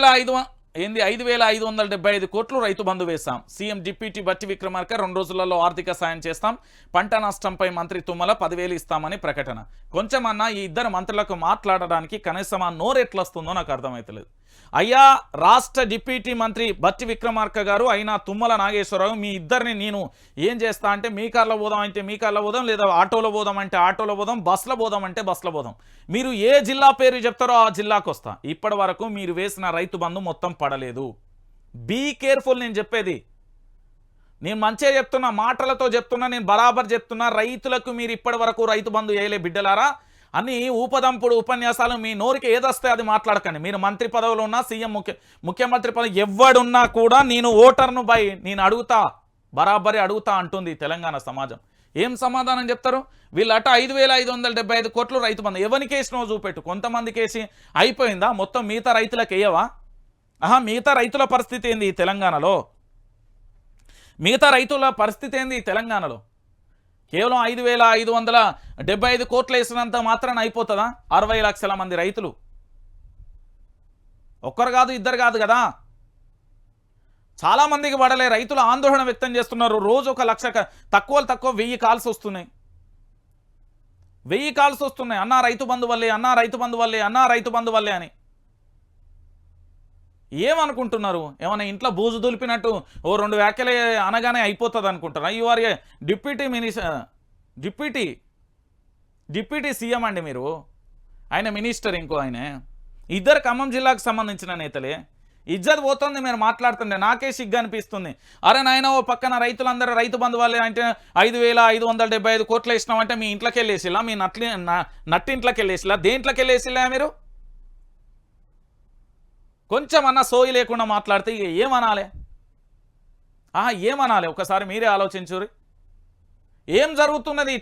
వేల ఐదు వ- ఏంది? ఐదు వేల ఐదు వందల డెబ్బై ఐదు కోట్లు రైతు బంధు వేశాం. సీఎం డిప్యూటీ బట్టి విక్రమార్క రెండు రోజులలో ఆర్థిక సాయం చేస్తాం. పంట నష్టంపై మంత్రి తుమ్మల పదివేలు ఇస్తామని ప్రకటన. కొంచెమన్నా ఈ ఇద్దరు మంత్రులకు మాట్లాడడానికి కనీసం ఆ నోరు వస్తుందో నాకు అర్థమవుతలేదు అయ్యా రాష్ట్ర డిప్యూటీ మంత్రి బట్టి విక్రమార్క గారు అయినా తుమ్మల నాగేశ్వరరావు మీ ఇద్దరిని నేను ఏం చేస్తా అంటే మీ కార్లో పోదాం అంటే మీ కార్లో పోదాం లేదా ఆటోలో పోదాం అంటే ఆటోలో పోదాం బస్సులో పోదాం అంటే బస్సులో పోదాం. మీరు ఏ జిల్లా పేరు చెప్తారో ఆ జిల్లాకు వస్తా ఇప్పటి వరకు మీరు వేసిన రైతు బంధు మొత్తం పడలేదు. బీ కేర్ఫుల్ నేను చెప్పేది. నేను మంచిగా చెప్తున్నా మాటలతో చెప్తున్నా నేను బరాబర్ చెప్తున్నా రైతులకు మీరు ఇప్పటి వరకు రైతు బంధు వేయలే బిడ్డలారా. అని ఊపదంపుడు ఉపన్యాసాలు మీ నోరికి ఏదొస్తే అది మాట్లాడకండి. మీరు మంత్రి పదవిలో ఉన్నా సీఎం ముఖ్య ముఖ్యమంత్రి పదవి ఎవడున్నా కూడా నేను ఓటర్ను బై నేను అడుగుతా బరాబరి అడుగుతా అంటుంది తెలంగాణ సమాజం. ఏం సమాధానం చెప్తారు? వీళ్ళు అట ఐదు వేల ఐదు వందల డెబ్బై ఐదు కోట్లు రైతు బంధు. ఎవరికి వేసినో చూపెట్టు. కొంతమందికేసి అయిపోయిందా? మొత్తం మిగతా రైతులకు వేయవా? ఆహా మిగతా రైతుల పరిస్థితి ఏంది తెలంగాణలో? మిగతా రైతుల పరిస్థితి ఏంది తెలంగాణలో? కేవలం ఐదు వేల ఐదు వందల డెబ్బై ఐదు కోట్లు వేసినంత మాత్రాన అయిపోతుందా? అరవై లక్షల మంది రైతులు. ఒక్కరు కాదు ఇద్దరు కాదు కదా? చాలామందికి పడలే రైతులు ఆందోళన వ్యక్తం చేస్తున్నారు. రోజు ఒక లక్ష తక్కువ తక్కువ వెయ్యి కాల్స్ వస్తున్నాయి. వెయ్యి కాల్స్ వస్తున్నాయి. అన్నా రైతు బంధు వల్లే అన్నా రైతు బంధు వల్లే అన్నా రైతు బంధు వల్లే అని. ఏమనుకుంటున్నారు? ఏమైనా ఇంట్లో బూజు దులిపినట్టు ఓ రెండు వ్యాఖ్యలు అనగానే అయిపోతుంది అనుకుంటారా you are a deputy minister deputy deputy CM అండి మీరు. ఆయన మినిస్టర్ ఇంకో ఆయన. ఇద్దరు ఖమ్మం జిల్లాకు సంబంధించిన నేతలే. ఇజ్జత్ పోతుంది మీరు మాట్లాడుతుండే నాకే సిగ్గు అనిపిస్తుంది. అరే నాయన ఓ పక్కన రైతులందరూ రైతు బంధు వాళ్ళే అంటే ఐదు వేల ఐదు వందల డెబ్బై ఐదు కోట్లు వేసినామంటే మీ ఇంట్లోకి వెళ్ళేసిలా? మీ నట్లి నట్టింట్లోకి వెళ్ళేసిలా? దేంట్లోకి వెళ్ళేసిలా మీరు? కొంచెం అన్న సోయి లేకుండా మాట్లాడితే ఇక ఏమనాలి? ఆహా ఏమనాలి? ఒకసారి మీరే ఆలోచించురి ఏం జరుగుతున్నది?